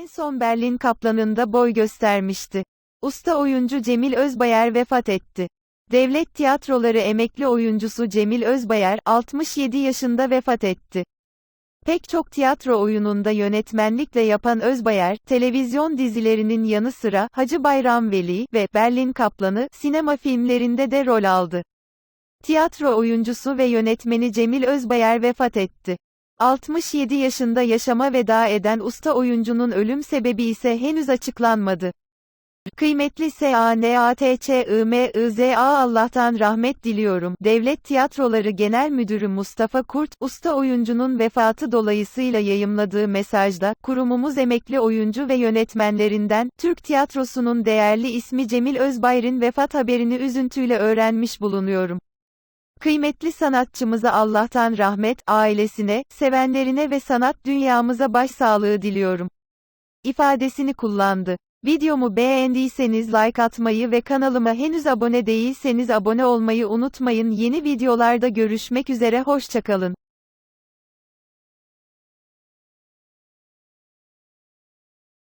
En son Berlin Kaplanı'nda boy göstermişti. Usta oyuncu Cemil Özbayar vefat etti. Devlet Tiyatroları emekli oyuncusu Cemil Özbayar, 67 yaşında vefat etti. Pek çok tiyatro oyununda yönetmenlikle yapan Özbayar, televizyon dizilerinin yanı sıra Hacı Bayram Veli ve Berlin Kaplanı sinema filmlerinde de rol aldı. Tiyatro oyuncusu ve yönetmeni Cemil Özbayar vefat etti. 67 yaşında yaşama veda eden usta oyuncunun ölüm sebebi ise henüz açıklanmadı. Kıymetli SANATÇIMIZA Allah'tan rahmet diliyorum. Devlet Tiyatroları Genel Müdürü Mustafa Kurt, usta oyuncunun vefatı dolayısıyla yayımladığı mesajda, kurumumuz emekli oyuncu ve yönetmenlerinden, Türk tiyatrosunun değerli ismi Cemil Özbayır'ın vefat haberini üzüntüyle öğrenmiş bulunuyorum. Kıymetli sanatçımıza Allah'tan rahmet, ailesine, sevenlerine ve sanat dünyamıza başsağlığı diliyorum. ifadesini kullandı. Videomu beğendiyseniz like atmayı ve kanalıma henüz abone değilseniz abone olmayı unutmayın. Yeni videolarda görüşmek üzere hoşçakalın.